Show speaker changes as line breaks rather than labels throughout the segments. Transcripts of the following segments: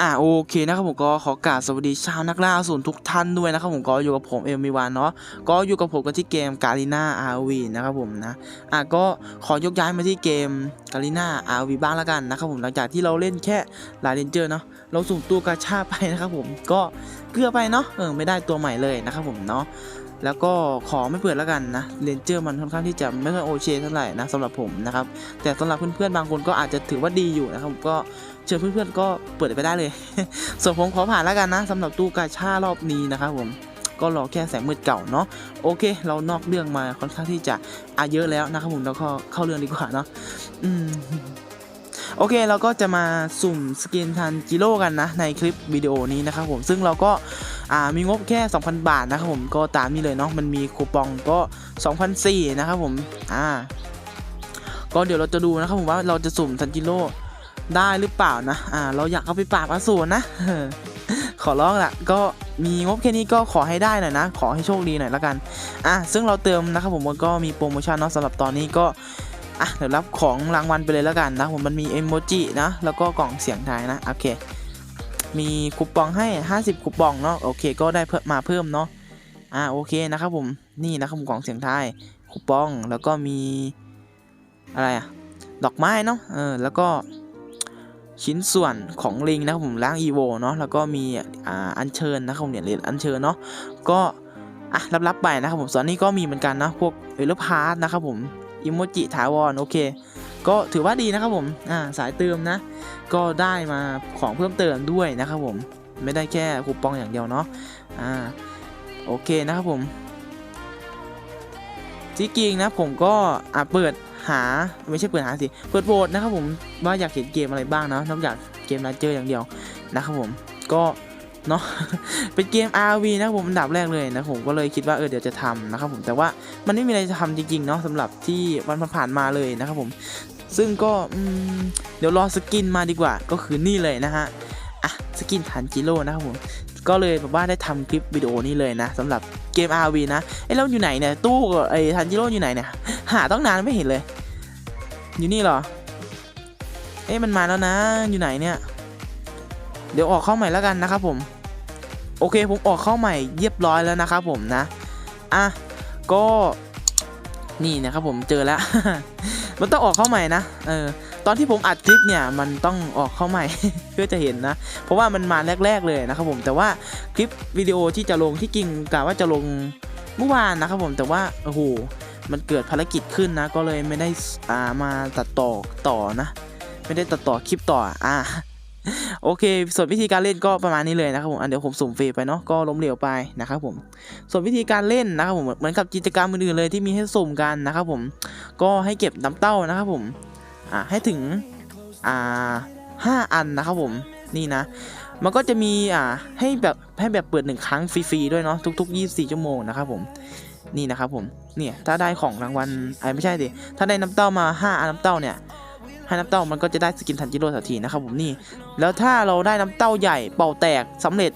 อ่าโอเคนะครับผมก็ขอกราบสวัสดีชาวนักล่าสูรทุกท่านด้วยนะครับผมก็อยู่กับผมเอ็มวีวานเนาะก็อยู่กับผมกันที่เกมกาลิน่าอาร์วีนะครับผมนะอะก็ขอยกย้ายมาที่เกมกาลิน่าอาร์วีบ้างละกันนะครับผมหลังจากที่เราเล่นแค่ลาเรนเจอร์เนาะเราสุ่มตัวกาชาไปนะครับผมก็เกลือไปเนาะเออไม่ได้ตัวใหม่เลยนะครับผมเนาะแล้วก็ขอไม่เปิดแล้วกันนะเรนเจอร์มันค่อนข้างที่จะไม่ค่อยโอเคเท่าไหร่นะสำหรับผมนะครับแต่สำหรับเพื่อนๆบางคนก็อาจจะถือว่าดีอยู่นะครับผมก็ เชิญเพื่อนๆก็เปิดไปได้เลย ส่วนผมขอผ่านแล้วกันนะสำหรับตู้กาชารอบนี้นะครับผมก็รอแค่แสงมืดเก่าเนาะโอเค เรานอกเรื่องมาค่อนข้างที่จะอาเยอะแล้วนะครับผมเราก็เข้าเรื่องดีกว่าเนาะอืมโอเคเราก็จะมาสุ่มสกินทันจิโร่กันนะ ในคลิปวิดีโอนี้นะครับผมซึ่งเราก็อ่ามีงบแค่ 2,000 บาทนะครับผมก็ตามนี้เลยเนาะมันมีคูปองก็2,004นะครับผมอ่าก็เดี๋ยวเราจะดูนะครับผมว่าเราจะสุ่มทันจิโร่ ได้หรือเปล่านะ อ่า เราอยากเอาไปปราบอสูรนะ ขอร้องละก็มีงบแค่นี้ก็ขอให้ได้หน่อยนะ ขอให้โชคดีหน่อยละกัน อะ ซึ่งเราเติมนะครับผมก็มีโปรโมชั่นเนาะสำหรับตอนนี้ก็อะเดี๋ยวรับของรางวัลไปเลยแล้วกันนะผมมันมีเอโมจินะ แล้วก็กล่องเสียงไทยนะ โอเค มีคูปองให้ 50คูปองเนาะ โอเค ก็ได้เพิ่มมาเพิ่มเนาะ อ่า โอเคนะครับผม นี่นะครับผมกล่องเสียงไทยคูปอง แล้วก็มีอะไรอะดอกไม้เนาะ เออ แล้วก็ ชิ้นส่วนของลิงนะครับผมล้างอีโวเนาะแล้วก็มีอ่าอัญเชิญนะครับผมเหรียเหรียญอัญเชิญเนาะก็อะรับรับไปนะครับผมส่วนนี้ก็มีเหมือนกันนะพวกเอลพาร์นะครับผมอิโมจิถาวรโอเค ก็ถือว่าดีนะครับผมอ่าสายเติมนะ ก็ได้มาของเพิ่มเติมด้วยนะครับผมไม่ได้แค่คูปองอย่างเดียวเนาะอ่าโอเคนะครับผมจริงนะผมก็อะเปิด หาไม่ใช่เปิดหาสิเปิดโหวตนะครับผมว่าอยากเห็นเกมอะไรบ้างนะนอกจากเกมลันเจอร์อย่างเดียวนะครับผมก็เนาะเป็นเกม RV นะครับผมอันดับแรกเลยนะผมก็เลยคิดว่าเออเดี๋ยวจะทำนะครับผมแต่ว่ามันไม่มีอะไรจะทำจริงๆเนาะสำหรับที่วันผ่านมาเลยนะครับผม ซึ่งก็เดี๋ยวรอสกินมาดีกว่าก็คือนี่เลยนะฮะอะสกินทันจิโร่นะครับผมก็เลยแบบว่าได้ทำคลิปวิดีโอนี้เลยนะสำหรับ เกม RV นะไอ้แล้วอยู่ไหนเนี่ยตู้ไอ้ทันจิโร่อยู่ไหนเนี่ยหาต้องนานไม่เห็นเลย อยู่นี่เหรอเอ๊ะมันมาแล้วนะอยู่ไหนเนี่ย เดี๋ยวออกเข้าใหม่แล้วกันนะครับผม โอเคผมออกเข้าใหม่เรียบร้อยแล้วนะครับผมนะอะก็นี่นะครับผมเจอแล้ว มันต้องออกเข้าใหม่นะเออ ตอนที่ผมอัดคลิปเนี่ยมันต้องออกเข้าใหม่ เพื่อจะเห็นนะ เพราะว่ามันมาแรก ๆ เลยนะครับผมแต่ว่าคลิปวิดีโอที่จะลงที่จริงกะว่าจะลงเมื่อวานนะครับผมแต่ว่าโอ้โหมันเกิดภารกิจขึ้นนะ ก็เลยไม่ได้อ่ามาตัดต่อต่อนะ ไม่ได้ตัดต่อคลิปต่ออ่าโอเค ส่วนวิธีการเล่นก็ประมาณนี้เลยนะครับผมอันเดี๋ยวผมสุ่มฟรีไปเนาะก็ล้มเหลวไปนะครับผม ส่วนวิธีการเล่นนะครับผมเหมือนกับกิจกรรมอื่นๆเลยที่มีให้สุ่มกันนะครับผมก็ให้เก็บน้ำเต้านะครับผม อ่าให้ถึงอ่าห้าอันนะครับผมนี่นะ มันก็จะมีอ่าให้แบบให้แบบเปิดหนึ่งครั้งฟรีๆด้วยเนาะทุก ๆ 24 ชั่วโมงนะครับผมนี่นะครับผมเนี่ยถ้าได้ของรางวัลไอ้ไม่ใช่ดิถ้าได้น้ำเต้ามา5อันน้ำเต้าเนี่ยให้น้ำเต้ามันก็จะได้สกินทันจิโร่ทันทีนะครับผมนี่แล้วถ้าเราได้น้ำเต้าใหญ่เป่าแตกสำเร็จ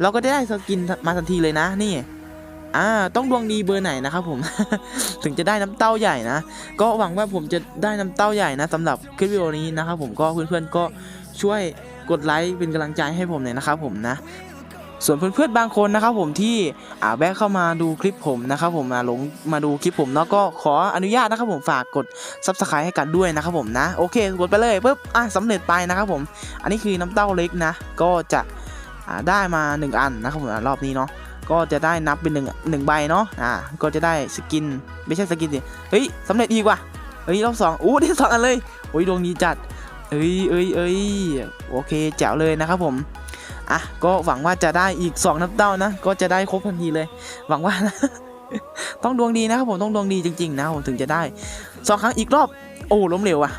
เราก็จะได้สกินมาทันทีเลยนะนี่ อ่าต้องดวงดีเบอร์ไหนนะครับผม ถึงจะได้น้ำเต้าใหญ่นะ ก็หวังว่าผมจะได้น้ำเต้าใหญ่นะสำหรับคลิปวิดีโอนี้นะครับผมก็เพื่อนๆก็ช่วยกดไลค์เป็นกำลังใจให้ผมหน่อยนะครับผมนะส่วนเพื่อนๆบางคนนะครับผมที่อ่าแวะเข้ามาดูคลิปผมนะครับผมมาหลงมาดูคลิปผมเนาะก็ขออนุญาตนะครับผมฝากกด subscribe ให้กันด้วยนะครับผมนะโอเคกดไปเลยปุ๊บอะสำเร็จไปนะครับผม อันนี้คือน้ำเต้าเล็กนะ ก็จะอ่าได้มา 1 อันนะครับผมรอบนี้เนาะ ก็จะได้นับเป็นหนึ่งหนึ่งใบเนาะอ่าก็จะได้สกินไม่ใช่สกินสิเฮ้ยสำเร็จอีกว่ะเฮ้ยรอบสองอู้ได้สองอันเลยโอ้ยดวงดีจัดเอ้ยเอ้ยเอ้ยโอเคแจ๋วเลยนะครับผมอะก็หวังว่าจะได้อีก2น้ำเต้านะ ก็จะได้ครบทันทีเลย หวังว่านะต้องดวงดีนะครับผมต้องดวงดีจริงๆนะผมถึงจะได้สองครั้งอีกรอบ โอ้ล้มเหลวอะ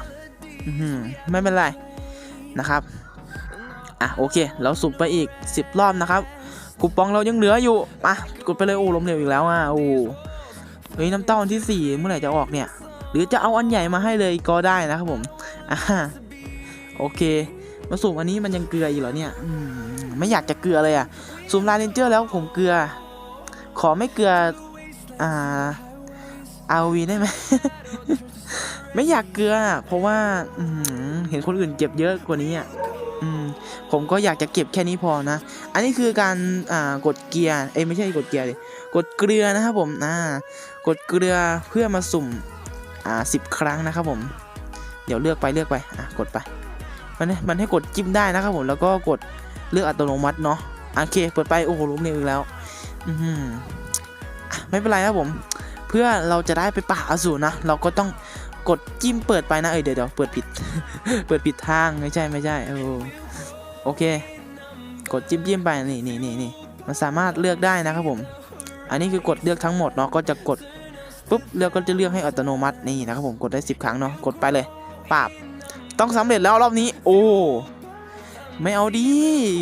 ไม่เป็นไรนะครับอะโอเค เราสุ่มไปอีก 10 รอบนะครับ คูปองเรายังเหลืออยู่อะกดไปเลยโอ้ล้มเหลวอีกแล้วอะโอ้เฮ้ยน้ำเต้าอันที่ 4 เมื่อไหร่จะออกเนี่ย หรือจะเอาอันใหญ่มาให้เลยก็ได้นะครับผมอะโอเค มาสุ่มอันนี้มันยังเกลืออยู่เหรอเนี่ยอมไม่อยากจะเกลือเลยอะสุ่มลาเรนเจอร์แล้วผมเกลือ ขอไม่เกลืออ่าอาวีได้ไหมไม่อยากเกลือเพราะว่าเห็นคนอื่นเจ็บเยอะกว่านี้อะ ผมก็อยากจะเก็บแค่นี้พอนะ อันนี้คือการอ่ากดเกียร์เอ้ยไม่ใช่กดเกียร์ดิกดเกลือนะครับผมอ่ากดเกลือเพื่อมาสุ่มอ่าสิบครั้งนะครับผมเดี๋ยวเลือกไปเลือกไปอะกดไปมันให้มันให้กดจิ้มได้นะครับผมแล้วก็กดเลือกอัตโนมัติเนาะโอเคเปิดไปโอ้โหล้มเร็วอีกแล้วอือหืออะไม่เป็นไรครับผม เพื่อเราจะได้ไปป่าอสูรนะเราก็ต้องกดจิ้มเปิดไปนะเอ้ยเดี๋ยวเดี๋ยวเปิดผิด เปิดผิดทางไม่ใช่ไม่ใช่โอ้ โอเค กดจิ้มจิ้มไปนี่นี่นี่นี่มันสามารถเลือกได้นะครับผม อันนี้คือกดเลือกทั้งหมดเนาะก็จะกดปุ๊บเลือกก็จะเลือกให้อัตโนมัตินี่นะครับผมกดได้ 10 ครั้งเนาะกดไปเลยปราบต้องสำเร็จแล้วรอบนี้ โอ้ไม่เอาดิ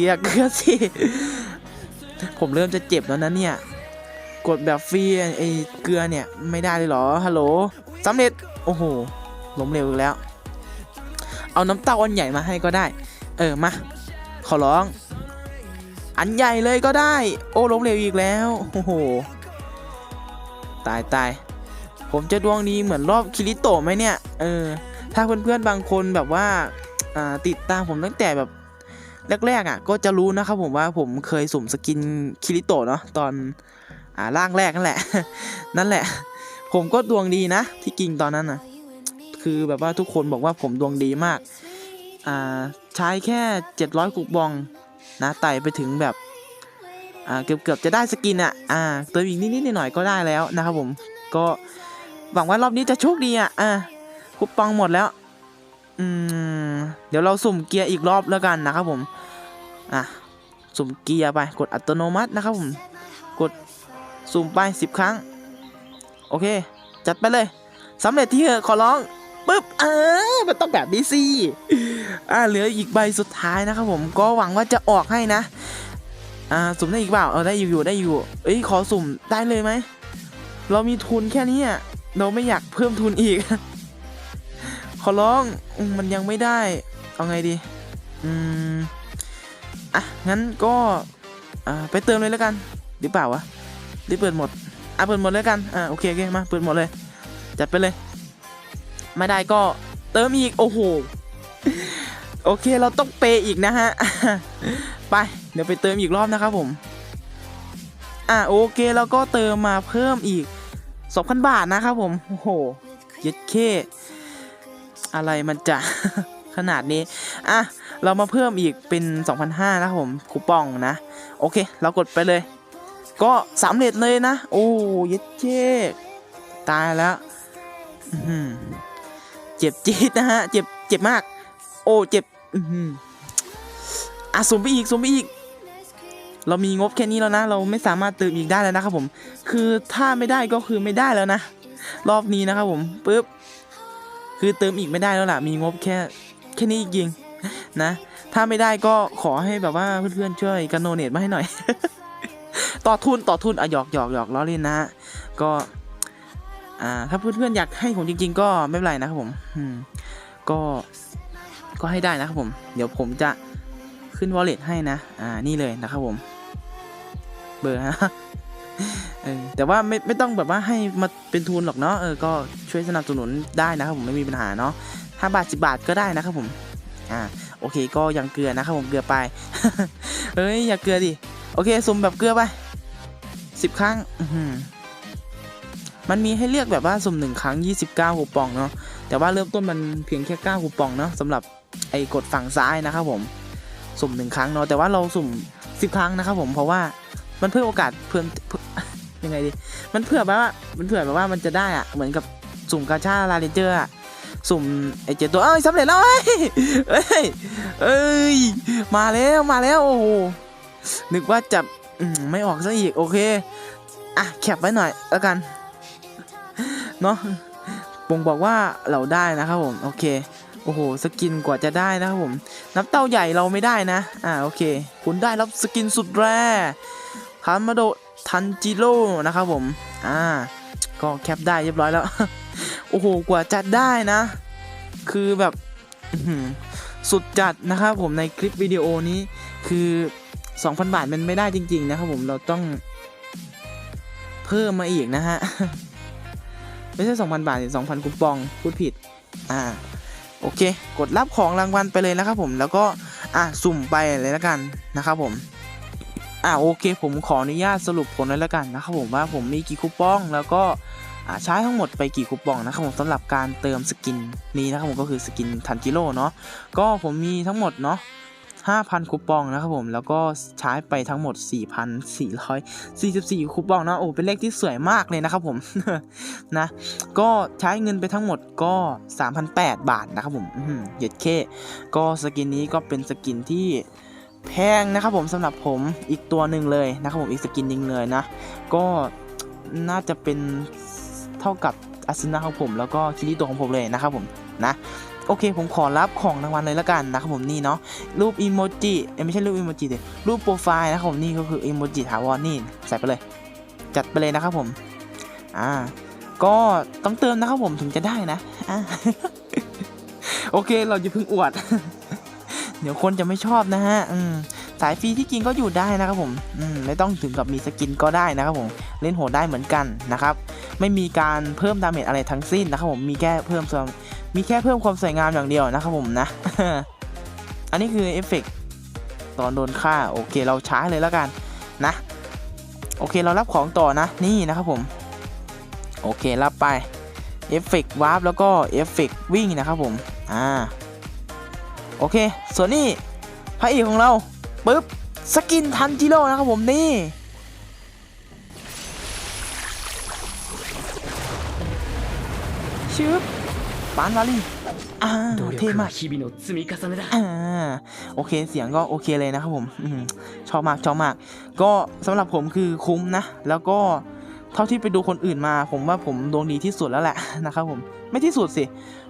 อย่าเกลือสิผมเริ่มจะเจ็บแล้วนะเนี่ยกดแบบฟรีไอ้เกลือเนี่ยไม่ได้เลยเหรอฮัลโหลสำเร็จโอ้โหล้มเร็วอีกแล้ว เอาน้ำเต้าอันใหญ่มาให้ก็ได้ เออมา ขอร้อง อันใหญ่เลยก็ได้ โอ้ล้มเร็วอีกแล้วโอ้โหตายตายผมจะดวงดีเหมือนรอบคิริโตะไหมเนี่ยเออถ้าเพื่อนๆบางคนแบบว่าติดตามผมตั้งแต่แบบแรกๆอะก็จะรู้นะครับผมว่าผมเคยสุ่มสกินคิริโตะเนาะตอนอ่าร่างแรกนั่นแหละ นั่นแหละ ผมก็ดวงดีนะที่จริงตอนนั้นนะคือแบบว่าทุกคนบอกว่าผมดวงดีมาก ใช้แค่ 700กุกบองนะไต่ไปถึงแบบเกือบเกือบๆจะได้สกินอะอ่าเติมอีกนิดๆหน่อยๆก็ได้แล้วนะครับผมก็หวังว่ารอบนี้จะโชคดีอะอ่าคูปองหมดแล้วอืมเดี๋ยวเราสุ่มเกียร์อีกรอบแล้วกันนะครับผมอะสุ่มเกียร์ไปกดอัตโนมัตินะครับผมกดสุ่มไป 10 ครั้ง โอเค จัดไปเลยสำเร็จที่เถอะขอร้อง ปึ๊บเออมันต้องแบบนี้สิอ่าเหลืออีกใบสุดท้ายนะครับผมก็หวังว่าจะออกให้นะ อ่าสุ่มได้อีกเปล่าเออได้อยู่อยู่ได้อยู่เอ้ยขอสุ่มได้เลยไหมเรามีทุนแค่นี้อะเราไม่อยากเพิ่มทุนอีก ขอร้องมันยังไม่ได้เอาไงดีอืมอะงั้นก็อ่าไปเติมเลยแล้วกันหรือเปล่าวะหรือเปิดหมดอะเปิดหมดแล้วกันอ่าโอเคโอเคมาเปิดหมดเลย จัดไปเลย ไม่ได้ก็เติมอีก โอ้โห โอเคเราต้องเปย์อีกนะฮะ ไป เดี๋ยวไปเติมอีกรอบนะครับผม อะโอเคแล้วก็เติมมาเพิ่มอีก2,000บาทนะครับผม โอ้โหย็ดเค อะไรมันจะขนาดนี้ อะ เรามาเพิ่มอีกเป็น 2,500นะครับผม คูปองนะ โอเค เรากดไปเลย ก็สำเร็จเลยนะ โอ้ย็ดเคตายแล้ว อื้อหือ เจ็บจี๊ดนะฮะ เจ็บ เจ็บมาก โอ้ เจ็บ อืมอะสมไปอีกสมไปอีก เรามีงบแค่นี้แล้วนะ เราไม่สามารถเติมอีกได้แล้วนะครับผม คือถ้าไม่ได้ก็คือไม่ได้แล้วนะ รอบนี้นะครับผมปึ๊บ คือเติมอีกไม่ได้แล้วล่ะ มีงบแค่ แค่นี้จริงนะ ถ้าไม่ได้ก็ขอให้แบบว่าเพื่อนๆช่วยกันโนเนตมาให้หน่อย ต่อทุนต่อทุนอะหยอกหยอกหยอกล้อเล่นนะ ก็ อ่าถ้าเพื่อนๆอยากให้ผมจริง ๆ ก็ไม่เป็นไรนะครับผมอืมก็ก็ให้ได้นะครับผม เดี๋ยวผมจะขึ้นวอลเล็ตให้นะ อ่า นี่เลยนะครับผม เบอร์ฮะเออแต่ว่าไม่ไม่ต้องแบบว่าให้มาเป็นทุนหรอกเนาะ เออ ก็ช่วยสนับสนุนได้นะครับผมไม่มีปัญหาเนาะห้าบาทสิบาทก็ได้นะครับผม อ่า โอเค ก็ยังเกลือนะครับผม เกลือไป เฮ้ย อย่าเกลือดิ โอเคสุ่มแบบเกลือไปสิบครั้ง อื มันมีให้เลือกแบบว่าสุ่มหนึ่งครั้ง 29คูปองเนาะแต่ว่าเริ่มต้นมันเพียงแค่9คูปองเนาะสำหรับไอ้กดฝั่งซ้ายนะครับผมสุ่มหนึ่งครั้งเนาะแต่ว่าเราสุ่ม 10 ครั้งนะครับผมเพราะว่ามันเพิ่มโอกาสเพิ่มยังไงดีมันเผื่อแบบว่ามันเผื่อแบบว่ามันจะได้อะเหมือนกับสุ่มกาชาลาเรนเจอร์อะสุ่มไอ้เจ็ดตัวเอ้ยสำเร็จแล้วเอ้ยเอ้ยเอ้ยมาแล้วมาแล้วโอ้โหนึกว่าจะไม่ออกซะอีกโอเคอะแคปไว้หน่อยแล้วกัน เนาะบ่งบอกว่าเราได้นะครับผมโอเคโอ้โหสกินกว่าจะได้นะครับผม นับเต้าใหญ่เราไม่ได้นะ อ่าโอเค คุณได้รับสกินสุดแรคามาโดทันจิโร่นะครับผม อ่า ก็แคปได้เรียบร้อยแล้ว โอ้โหกว่าจะได้นะ คือแบบสุดจัดนะครับผมในคลิปวิดีโอนี้ คือ 2,000 บาทมันไม่ได้จริง ๆ นะครับผมเราต้องเพิ่มมาอีกนะฮะ ไม่ใช่2,000 บาทสิ2,000คูปองพูดผิด อ่า โอเค กดรับของรางวัลไปเลยนะครับผม แล้วก็ อะสุ่มไปเลยแล้วกันนะครับผม อะโอเค ผมขออนุญาตสรุปผลเลยแล้วกันนะครับผมว่าผมมีกี่คูปอง แล้วก็ใช้ทั้งหมดไปกี่คูปองนะครับผมสำหรับการเติมสกินนี้นะครับผมก็คือสกินทันจิโร่เนาะ ก็ผมมีทั้งหมดเนาะ 5,000 คูปองนะครับผมแล้วก็ใช้ไปทั้งหมด 4,444 คูปองนะโอ้เป็นเลขที่สวยมากเลยนะครับผมนะก็ใช้เงินไปทั้งหมดก็3,008บาทนะครับผมอื้อหือเย็ดเคก็สกินนี้ก็เป็นสกินที่แพงนะครับผมสำหรับผมอีกตัวหนึ่งเลยนะครับผมอีกสกินหนึ่งเลยนะ ก็น่าจะเป็นเท่ากับอาซินาของผมแล้วก็คิริโตะของผมเลยนะครับผมนะ โอเค ผมขอรับของรางวัลเลยละกันนะครับผมนี่เนาะรูปอีโมจิเอ้ยไม่ใช่รูปอีโมจิเดยรูปโปรไฟล์นะครับผมนี่ก็คืออีโมจิถาวรนี่ใส่ไปเลย จัดไปเลยนะครับผมอ่าก็ต้องเติมนะครับผมถึงจะได้นะอ่าโอเคเราจะเพิ่งอวด เดี๋ยวคนจะไม่ชอบนะฮะอืมสายฟรีที่จริงก็อยู่ได้นะครับผมอืมไม่ต้องถึงกับมีสกินก็ได้นะครับผม เล่นโหดได้เหมือนกันนะครับ ไม่มีการเพิ่มดาเมจอะไรทั้งสิ้นนะครับผม มีแค่เพิ่มส่วน มีแค่เพิ่มความสวยงามอย่างเดียวนะครับผมนะ อันนี้คือเอฟเฟกต์ตอนโดนฆ่าโอเคเราช้าเลยแล้วกันนะ โอเคเรารับของต่อนะนี่นะครับผม โอเครับไปเอฟเฟกต์วาร์ปแล้วก็เอฟเฟกต์วิ่งนะครับผมอ่าโอเค ส่วนนี้พระเอกของเราปึ๊บสกินทันจิโร่นะครับผมนี่ชืบ ปานวาลีอ่าเท่มากอ่าโอเคเสียงก็โอเคเลยนะครับผมอชอบมากชอบมาก ก็สำหรับผมคือคุ้มนะ แล้วก็เท่าที่ไปดูคนอื่นมา ผมว่าผมดวงดีที่สุดแล้วแหละนะครับผมไม่ที่สุดสิ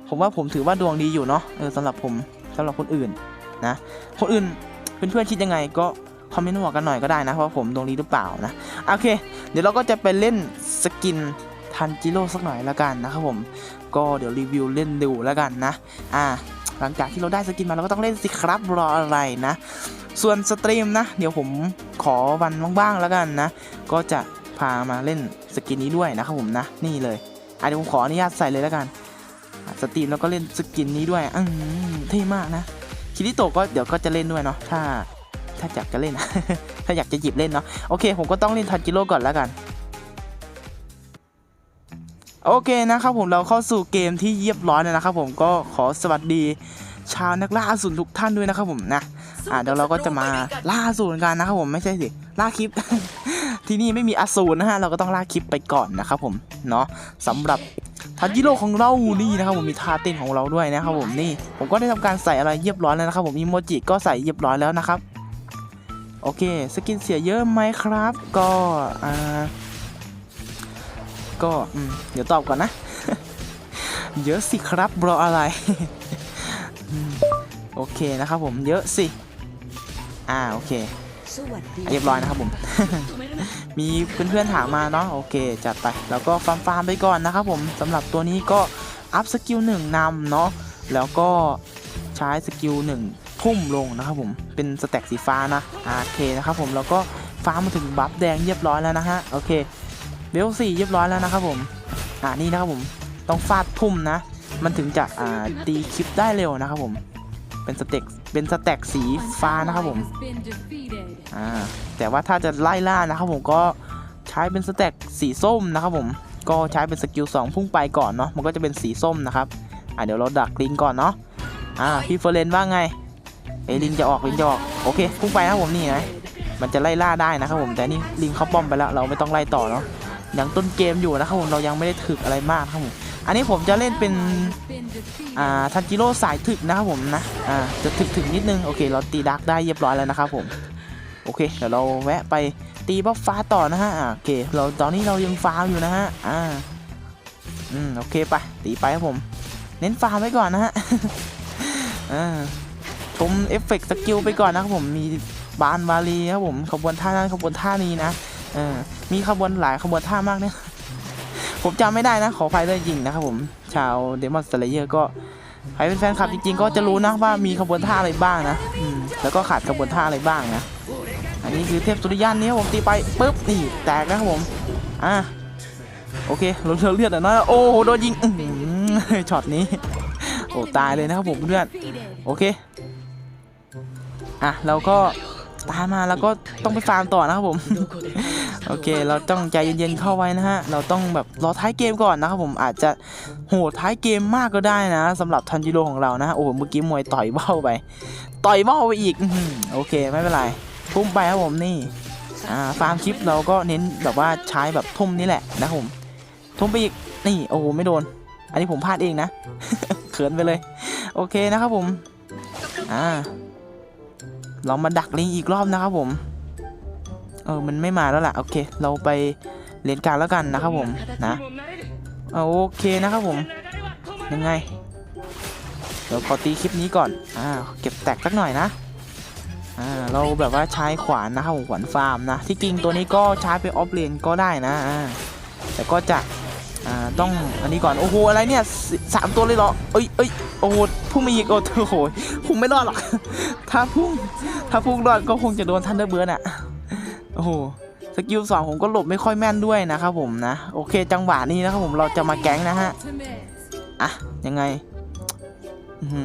ผมว่าผมถือว่าดวงดีอยู่เนาะเออสำหรับผมสำหรับคนอื่นนะ คนอื่นเพื่อนๆคิดยังไงก็คอมเมนต์บอกกันหน่อยก็ได้นะเพราะผมดวงดีหรือเปล่านะโอเค เดี๋ยวเราก็จะไปเล่นสกินทันจิโร่สักหน่อยละกันนะครับผม ก็เดี๋ยวรีวิวเล่นดูแล้วกันนะ อ่า หลังจากที่เราได้สกินมาเราก็ต้องเล่นสิครับรออะไรนะ ส่วนสตรีมนะ เดี๋ยวผมขอวันบ้างๆแล้วกันนะ ก็จะพามาเล่นสกินนี้ด้วยนะครับผมนะ นี่เลยอะเดี๋ยวผมขออนุญาตใส่เลยแล้วกัน สตรีมแล้วก็เล่นสกินนี้ด้วย อืมเท่มากนะคิริโตก็เดี๋ยวก็จะเล่นด้วยเนาะถ้าถ้าอยากจะเล่น ถ้าอยากจะหยิบเล่นเนาะโอเค ผมก็ต้องเล่นทันจิโร่ก่อนแล้วกัน โอเคนะครับผมเราเข้าสู่เกมที่เรียบร้อยแล้วนะครับผมก็ขอสวัสดีชาวนักล่าอสูรทุกท่านด้วยนะครับผมนะอ่าเดี๋ยวเราก็จะมาล่าอสูรกันนะครับผมไม่ใช่สิล่าคลิป ที่นี่ไม่มีอสูรนะฮะเราก็ต้องล่าคลิปไปก่อนนะครับผมเนาะสำหรับทันจิโร่ของเรานี่นะครับผมมีท่าเต้นของเราด้วยนะครับผมนี่ผมก็ได้ทำการใส่อะไรเรียบร้อยแล้วนะครับผมมีโมจิก็ใส่เรียบร้อยแล้วนะครับ โอเค สกินเสียเยอะไหมครับ ก็อ่า ก็เดี๋ยวตอบก่อนนะ เยอะสิครับรออะไร โอเคนะครับผมเยอะสิ อ่าโอเค เรียบร้อยนะครับผม มีเพื่อนๆถามมาเนาะโอเค จัดไป แล้วก็ฟาร์มฟาร์มไปก่อนนะครับผมสำหรับตัวนี้ก็อัพสกิลหนึ่งนำเนาะแล้วก็ใช้สกิลหนึ่งพุ่มลงนะครับผมเป็นสแต็กสีฟ้านะโอเคนะครับผมแล้วก็ฟาร์มมาถึงบัฟแดงเรียบร้อยแล้วนะฮะโอเค เบลสี่เรียบร้อยแล้วนะครับผม อ่านี่นะครับผม ต้องฟาดพุ่มนะ มันถึงจะอ่าตีคลิปได้เร็วนะครับผม เป็นสเต็ก เป็นสแต็กสีฟ้านะครับผม อ่า แต่ว่าถ้าจะไล่ล่านะครับผมก็ใช้เป็นสแต็กสีส้มนะครับผม ก็ใช้เป็นสกิล2พุ่งไปก่อนเนาะ มันก็จะเป็นสีส้มนะครับ อ่าเดี๋ยวเราดักลิงก่อนเนาะ อ่าพี่เฟอร์เรนว่าไงเอลิงจะออกลิงจะออก โอเคพุ่งไปนะครับผมนี่นะมันจะไล่ล่าได้นะครับผมแต่นี่ลิงเขาป้อมไปแล้วเราไม่ต้องไล่ต่อเนาะ อยังต้นเกมอยู่นะครับผมเรายังไม่ได้ถึกอะไรมากครับผมอันนี้ผมจะเล่นเป็นอ่าทันจิโร่สายถึกนะครับผมนะอ่าจะถึกถึงนิดนึงโอเค เราตีดักได้เรียบร้อยแล้วนะครับผมโอเคเดี๋ยวเราแวะไปตีบัฟฟ้าต่อนะฮะโอเคเราตอนนี้เรายังฟาร์มอยู่นะฮะอ่าอืมโอเคไปตีไปครับผม เน้นฟาร์มไว้ก่อนนะฮะอ่าชมเอฟเฟกต์สกิลไปก่อนนะครับผมมีบานวาลีครับผมขบวนท่านั้นขบวนท่านี้นะ เออ มีขบวนหลายขบวนท่ามากเนี่ย ผมจำไม่ได้นะ ขออภัยด้วยจริงนะครับผม ชาวเดมอนสเลเยอร์ก็ใครเป็นแฟนคลับจริงๆ ก็จะรู้นะว่ามีขบวนท่าอะไรบ้างนะแล้วก็ขาดขบวนท่าอะไรบ้างนะ อันนี้คือเทพสุริยันนี้ผมตีไปปุ๊บนี่แตกนะครับผม อะโอเคลดเลือดหน่อยนะโอ้โหโดนยิงอื้อหือช็อตนี้ โอ้ตายเลยนะครับผมเพื่อน โอเค อะเราก็ตามมาแล้วก็ต้องไปฟาร์มต่อนะครับผม โอเค เราต้องใจเย็นๆเข้าไว้นะฮะ เราต้องแบบรอท้ายเกมก่อนนะครับผมอาจจะโหดท้ายเกมมากก็ได้นะสำหรับทันจิโร่ของเรานะ โอ้โหเมื่อกี้มวยต่อยเบ้าไป ต่อยเบ้าไปอีกโอเคไม่เป็นไรทุ่มไปครับผมนี่ฟาร์มคลิปเราก็เน้นแบบว่าใช้แบบทุ่มนี่แหละนะครับผมทุ่มไปอีกนี่โอ้โหไม่โดน อันนี้ผมพลาดเองนะเขินไปเลย โอเคนะครับผมอ่าเรามาดักลิงอีกรอบนะครับผม ออมันไม่มาแล้วล่ะโอเค เราไปเรียนการแล้วกันนะครับผมนะโอเคนะครับผมยังไงเดี๋ยวขอตีคลิปนี้ก่อนอ่าเก็บแตกสักหน่อยนะอ่าเราแบบว่าใช้ขวานนะครับผมขวานฟาร์มนะที่จริงตัวนี้ก็ใช้ไปออฟเลนก็ได้นะอ่าแต่ก็จะอ่าต้องอันนี้ก่อนโอ้โหอะไรเนี่ยสามตัวเลยเหรอเอ้ยเอ้ยโอ้โหพุ่งมาอีกโอ้โหพุ่งไม่รอดหรอกถ้าพุ่งถ้าพุ่งรอดก็คงจะโดนทันเดอร์เบิร์นอะ โอ้โหสกิลสองผมก็หลบไม่ค่อยแม่นด้วยนะครับผมนะ โอเคจังหวะนี้นะครับผมเราจะมาแก๊งนะฮะอะยังไงอื้อหื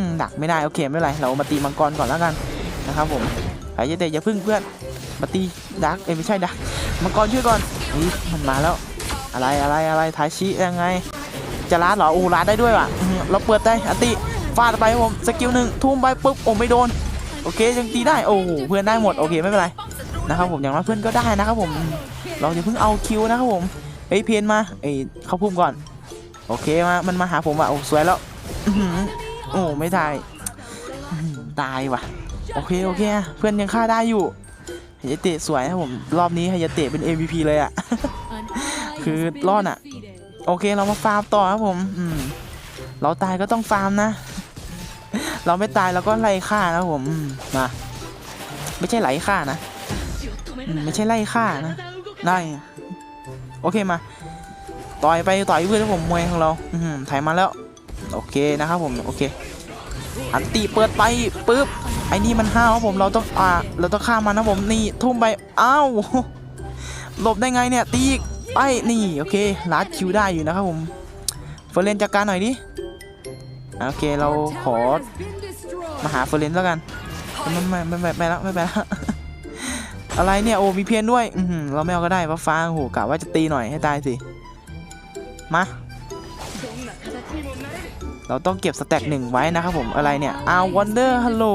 อดักไม่ได้โอเคไม่เป็นไรเรามาตีมังกรก่อนแล้วกันนะครับผมใครจเตะอย่าพึ่งเพื่อนมาตีดักเอ้ไม่ใช่ดักมังกรช่วยก่อนนี่มันมาแล้ว อะไรอะไรอะไรทายชิยังไง จะลาดเหรอโอ้ลาดได้ด้วยว่ะเราเปิดได้อันติฟาดไปผมสกิลหนึ่งทุ่มไปปุ๊บโอ้ไม่โดน โอเคยังตีได้โอ้โหเพื่อนได้หมดโอเคไม่เป็นไร นะครับผมอย่างน้อยเพื่อนก็ได้นะครับผม เราจะเพิ่งเอาคิวนะครับผมเฮ้ยเพนมาเอ้ยเข้าพุ่มก่อน โอเคมามันมาหาผมว่ะโอ้สวยแล้วโอ้ไม่ได้อื้อหือตายว่ะ โอเคโอเค เพื่อนยังฆ่าได้อยู่ฮายาเตะสวยนะครับผมรอบนี้ฮายาเตะเป็น MVP เลยอะคือรอดอะโอเคเรามาฟาร์มต่อครับผมอืมเราตายก็ต้องฟาร์มนะ เราไม่ตายเราก็ไล่ฆ่านะผมมา ไม่ใช่ไล่ฆ่านะ ไม่ใช่ไล่ฆ่านะได้โอเคมา ต่อยไปต่อยเพื่อนครับผมมวยของเราอือหือถ่ายมาแล้ว โอเคนะครับผมโอเค อันตีเปิดไปปึ๊บไอ้นี่มันห้าวครับผมเราต้องอ่าเราต้องฆ่ามันนะผมนี่ทุ่มไปอ้าวหลบได้ไงเนี่ยตีอีกไปนี่โอเคลัดคิวได้อยู่นะครับผมเฟอร์เรนจัดการหน่อยดิอะโอเคเราขอมาหาเฟอร์เรนแล้วกันไม่ไม่ไม่ไม่ไม่แล้วไม่ไปแล้ว อะไรเนี่ยโอ้มีเพียนด้วยอือหือเราไม่เอาก็ได้ฟ้าฟ้าโอ้โหกะว่าจะตีหน่อยให้ตายสิมาเราต้องเก็บสแต็กหนึ่งไว้นะครับผมอะไรเนี่ยอ้าววันเดอร์ฮัลโหล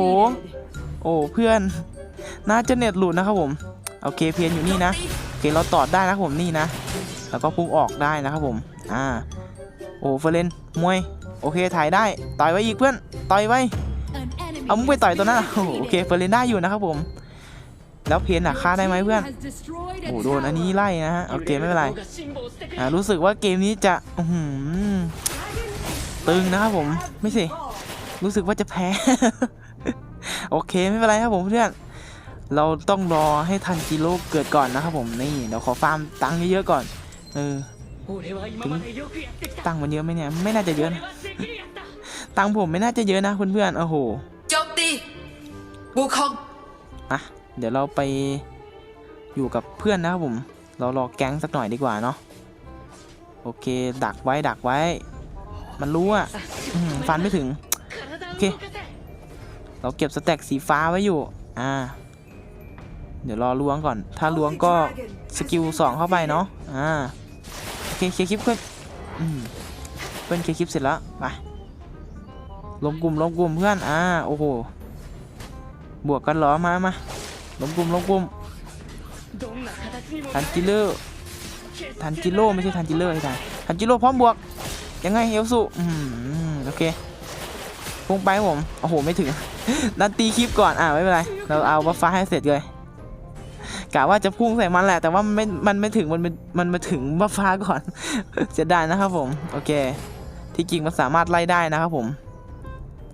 โอ้เพื่อนน่าจะเน็ตหลุดนะครับผมโอเคเพียนอยู่นี่นะโอเคเราตอดได้นะครับผมนี่นะ แล้วก็พุ่งออกได้นะครับผมอ่าโอ้เฟรนมวยโอเคถ่ายได้ต่อยไว้อีกเพื่อนต่อยไว้เอามึงไปต่อยตัวนั้นโอเคเฟร์เรนได้อยู่นะครับผม แล้วเพนอะฆ่าได้ไหมเพื่อนโอ้โหโดนอันนี้ไล่นะฮะโอเคไม่เป็นไรอ่ารู้สึกว่าเกมนี้จะอือหือตึงนะครับผมไม่สิรู้สึกว่าจะแพ้ โอเคไม่เป็นไรครับผมเพื่อนเราต้องรอให้ทันจิโร่เกิดก่อนนะครับผมนี่เดี๋ยวขอฟาร์มตังค์เยอะๆก่อนเออตังค์มันเยอะไหมเนี่ยไม่น่าจะเยอะนะตังค์ผมไม่น่าจะเยอะนะเพื่อนๆโอ้โห
โจมตีบูคอง
อะ เดี๋ยวเราไปอยู่กับเพื่อนนะครับผม เรารอแก๊งสักหน่อยดีกว่าเนาะ โอเค ดักไว้ดักไว้ มันรู้อะฟันไม่ถึง โอเค เราเก็บสแต็กสีฟ้าไว้อยู่ อ่า เดี๋ยวรอล้วงก่อน ถ้าล้วงก็สกิลสองเข้าไปเนาะ อ่า โอเคเคลียร์คลิปเพื่อนอืมเพื่อนเคลียร์คลิปเสร็จแล้ว ไปลงกลุ่มลงกลุ่มเพื่อน อ่า โอ้โห บวกกันหรอมามา ลงกลุ่มลงกลุ่มทันจิเลอร์ทันจิโร่ไม่ใช่ทันจิเลอร์ไอ้ทายทันจิโร่พร้อมบวก ยังไงเอลสุอืมโอเคพุ่งไปครับผม โอ้โห ไม่ถึง ดันตีคลิปก่อน อ่าไม่เป็นไร เราเอาบัฟฟ้าให้เสร็จเลยกะว่าจะพุ่งใส่มันแหละ แต่ว่ามันไม่ มันไม่ถึง มันมันมันมาถึงบัฟฟ้าก่อน เสียดายนะครับผม โอเค ที่จริงมันสามารถไล่ได้นะครับผม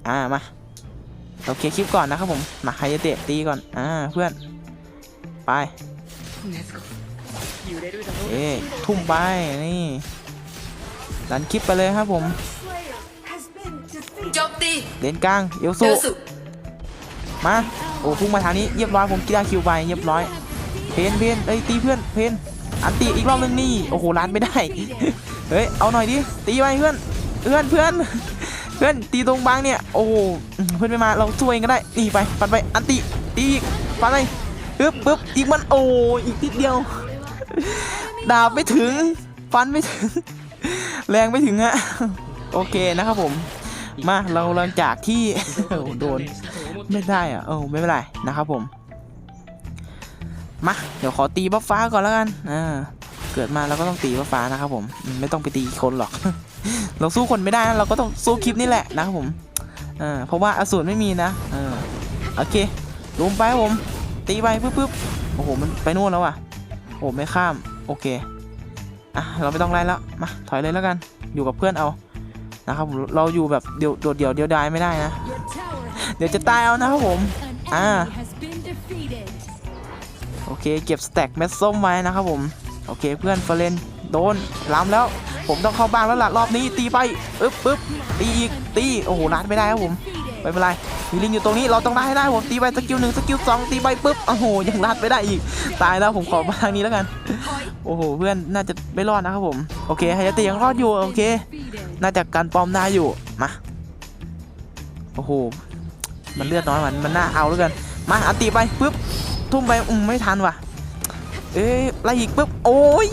อ่า มา โอเคคลิปก่อนนะครับผมมาใครจะเตะตีก่อน อ่า เพื่อน ไปเอ๊ทุ่มไป นี่ดันคลิปไปเลยครับผม
โจมตี
เลนกลางเอล
เด
สุ
ลสุ
มา โอ้พุ่งมาทางนี้เรียบร้อยผมกีฬาคิวไปเรียบร้อย เพนเพนเอ้ยตีเพื่อนเพนอันตีอีกรอบนึงนี่ โอ้โหล้านไม่ได้ เฮ้ย เอาหน่อยดิ ตีไปเพื่อน เพื่อนเพื่อน พื่อนตีตรงบางเนี่ย โอ้เพื่อนไม่มาเราช่วยก็ได้นี่ไปปัดไปอันติตีอีกปัดไปปึ๊บปึ๊บอีกมันโอ้อีกนิดเดียว ดาบไม่ถึงฟันไม่ถึง แรงไม่ถึงฮะโอเคนะครับผม มาเราหลังจากที่โดนไม่ได้อะเออไม่เป็นไรนะครับผมมาเดี๋ยวขอตีบัฟฟ้าก่อนแล้วกันอ่าเกิดมาเราก็ต้องตีบัฟฟ้านะครับผมไม่ต้องไปตีคนหรอก เราสู้คนไม่ได้นะเราก็ต้องสู้คลิปนี่แหละนะครับผมอ่าเพราะว่าอสูรไม่มีนะเออโอเคลุมไปผมตีไปปึ๊บปึ๊บโอ้โหมันไปนู่นแล้วอะโอ้ไม่ข้ามโอเคอะเราไม่ต้องไล่แล้วมาถอยเลยแล้วกันอยู่กับเพื่อนเอานะครับผมเราอยู่แบบเดียวโดดเดี่ยวเดียวดายไม่ได้นะ เดี๋ยวจะตายเอานะครับผม
an
Ah.
enemy has been defeated.
โอเคเก็บสแต็กเม็ดส้มไว้นะครับผมโอเคเพื่อนเฟรนโดนล้ำแล้ว ผมต้องเข้าบ้านแล้วล่ะรอบนี้ตีไปปึ๊บปึ๊บตีอีกตีโอ้โหรัดไม่ได้ครับผมไม่เป็นไรมีลิงอยู่ตรงนี้เราต้องได้ให้ได้ผมตีไปสกิลหนึ่งสกิลสองตีไปปึ๊บโอ้โหยังรัดไม่ได้อีกตายแล้วผมขอมาทางนี้แล้วกัน โอ้โหเพื่อนน่าจะไม่รอดนะครับผมโอเคไฮยาตะยังรอดอยู่โอเค น่าจะกันปลอมได้อยู่มาโอ้โหมันเลือดน้อยมันมันน่าเอาแล้วกันมาอันตีไปปึ๊บทุ่มไปอืมไม่ทันว่ะ เอ้ยไล่อีกปุ๊บโอ้ย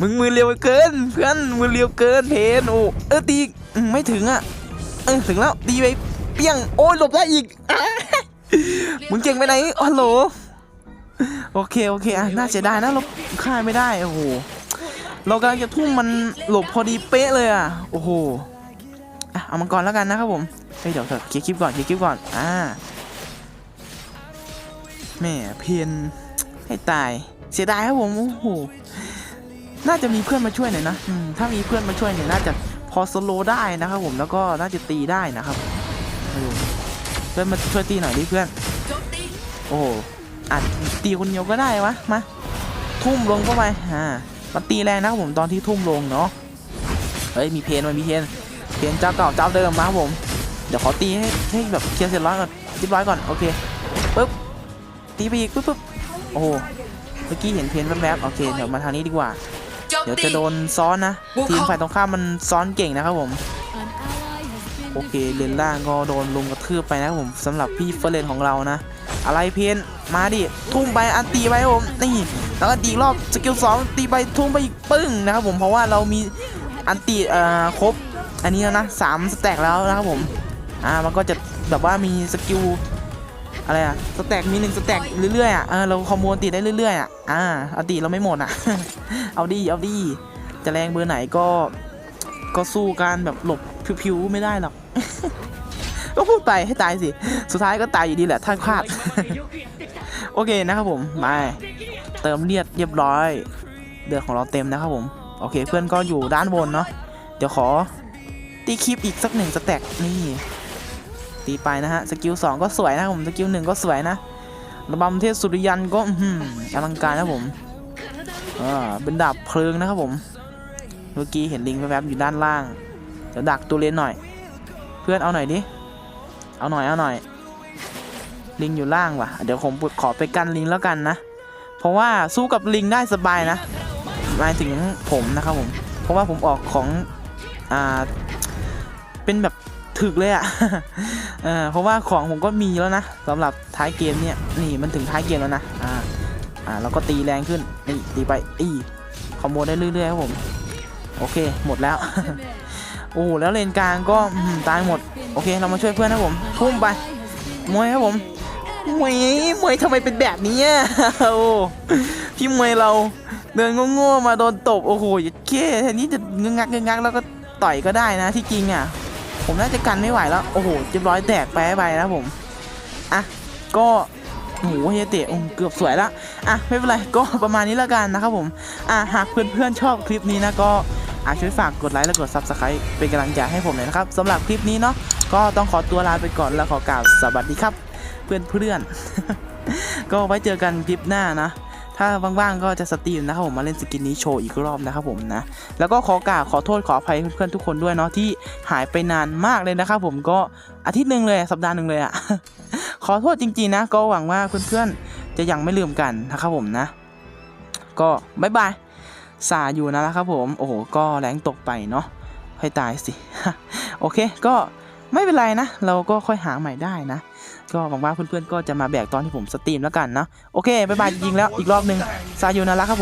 มึงมือเร็วเกิน เพื่อนมือเร็วเกินเพนโอ้เออตีไม่ถึงอะเออถึงแล้วตีไปเปี้ยงโอ้ยหลบได้อีกมึงเก่งไปไหนอ๋อโหลโอเคโอเคอะน่าเสียดายนะเราฆ่าไม่ได้โอ้โหเรากำลังจะทุ่มมันหลบพอดีเป๊ะเลยอะโอ้โหอะเอามันก่อนแล้วกันนะครับผมเฮ้ยเดี๋ยวเถอะเคลียร์คลิปก่อนเคลียร์คลิปก่อนอ่าแม่เพียนให้ตาย เสียดายครับผมโอ้โหน่าจะมีเพื่อนมาช่วยหน่อยนะถ้ามีเพื่อนมาช่วยเนี่ยน่าจะพอสโลได้นะครับผมแล้วก็น่าจะตีได้นะครับเพื่อนมาช่วยตีหน่อยดิเพื่อน
โอ้
โหอาจตีคนเดียวก็ได้วะมาทุ่มลงเข้าไปอ่ามาตีแรงนะครับผมตอนที่ทุ่มลงเนาะเฮ้ยมีเพนมันมีเพนเพนเจ้าเก่าเจ้าเดิมมาครับผมเดี๋ยวขอตีให้ให้แบบเคลียร์เสร็จร้อยก่อนเรียบร้อยก่อนโอเคปึ๊บตีไปอีกปึ๊บปึ๊บโอ้โห เมื่อกี้เห็นเพนแวบๆโอเคเดี๋ยวมาทางนี้ดีกว่า
โจม
เดี๋ยว
ตี
จะโดนซ้อนนะ
บุก
ทีม
เข้า
ฝ่ายตรงข้ามมันซ้อนเก่งนะครับผม
An ally has been
โอเค
defeated.
เลนล่างก็โดนลุมกระทืบไปนะครับผมสำหรับพี่เฟรนของเรานะ อะไรเพนมาดิทุ่มไปอันตีไปครับผมนี่แล้วก็ตีอีกรอบสกิลสองตีไปทุ่มไปอีกปึ้งนะครับผมเพราะว่าเรามีอันตีเอ่อครบอันนี้แล้วนะสามสแต็กแล้วนะครับผมอ่ามันก็จะแบบว่ามีสกิล อะไรอะสแต็กมีหนึ่งสแต็กเรื่อยๆอะเออเราคอมโบอันตีได้เรื่อยๆอะอ่าอันตีเราไม่หมดอะเอาดีเอาดีจะแรงเบอร์ไหนก็ก็สู้การแบบหลบผิวๆไม่ได้หรอกก็พูดไปให้ตายสิ สุดท้ายก็ตายอยู่ดีแหละถ้าพลาด โอเคนะครับผมมาเติมเลือดเรียบร้อยเลือดของเราเต็มนะครับผม โอเคเพื่อนก็อยู่ด้านบนเนาะเดี๋ยวขอตีคลิปอีกสักหนึ่งสแต็กนี่ ตีไปนะฮะ สกิลสองก็สวยนะผมสกิลหนึ่งก็สวยนะระบำเทพสุริยันก็อลังการนะผมอ่าเป็นดาบเพลิงนะครับผม เมื่อกี้เห็นลิงแวบๆอยู่ด้านล่างเดี๋ยวดักตัวเลนหน่อย เพื่อนเอาหน่อยดิเอาหน่อยเอาหน่อย ลิงอยู่ล่างว่ะเดี๋ยวผมขอไปกันลิงแล้วกันนะ เพราะว่าสู้กับลิงได้สบายนะหมายถึงผมนะครับผม เพราะว่าผมออกของอ่าเป็นแบบ ถึกเลยอะเออเพราะว่าของผมก็มีแล้วนะสำหรับท้ายเกมเนี่ยนี่มันถึงท้ายเกมแล้วนะอ่าอ่าเราก็ตีแรงขึ้นนี่ตีไปอีคอมโบได้เรื่อยๆครับผมโอเคหมดแล้วโอ้โหแล้วเลนกลางก็ตายหมดโอเคเรามาช่วยเพื่อนนะผมทุ่มไปมวยครับผมมวยมวยทำไมเป็นแบบนี้โอ้พี่มวยเราเดินโง่ๆมาโดนตบโอ้โหอย่าเก้แทนนี้จะงึงงักงึงงักแล้วก็ต่อยก็ได้นะที่จริงอะ ผมน่าจะกันไม่ไหวแล้ว โอ้โหเรียบร้อยแตกไปไปนะผม อะ ก็โอ้โหเฮเตะอ้โหเกือบสวยละอะ ไม่เป็นไร ก็ประมาณนี้แล้วกันนะครับผม อะ หากเพื่อนๆชอบคลิปนี้นะก็อาช่วยฝากกดไลค์และกด Subscribe เป็นกำลังใจให้ผมหน่อยนะครับสำหรับคลิปนี้เนาะก็ต้องขอตัวลาไปก่อนแล้วขอกล่าวสวัสดีครับ เพื่อนเพื่อนๆก็ไว้เจอกันคลิปหน้านะ ถ้าว่างๆก็จะสตรีมนะครับผมมาเล่นสกินนี้โชว์อีกรอบนะครับผมนะ แล้วก็ขอกราบขอโทษขออภัยเพื่อนๆทุกคนด้วยเนาะที่หายไปนานมากเลยนะครับผมก็อาทิตย์หนึ่งเลยสัปดาห์หนึ่งเลยอะขอโทษจริงๆนะ ก็หวังว่าเพื่อนๆจะยังไม่ลืมกันนะครับผมนะ ก็บายบายสาอยู่นะครับผมโอ้โหก็แรงตกไปเนาะให้ตายสิโอเคก็ไม่เป็นไรนะ เราก็ค่อยหาใหม่ได้นะ ก็หวังว่าเพื่อนๆก็จะมาแบกตอนที่ผมสตรีมแล้วกันนะ โอเคบายบายจริงๆแล้วอีกรอบนึงซาโยนาระครับผม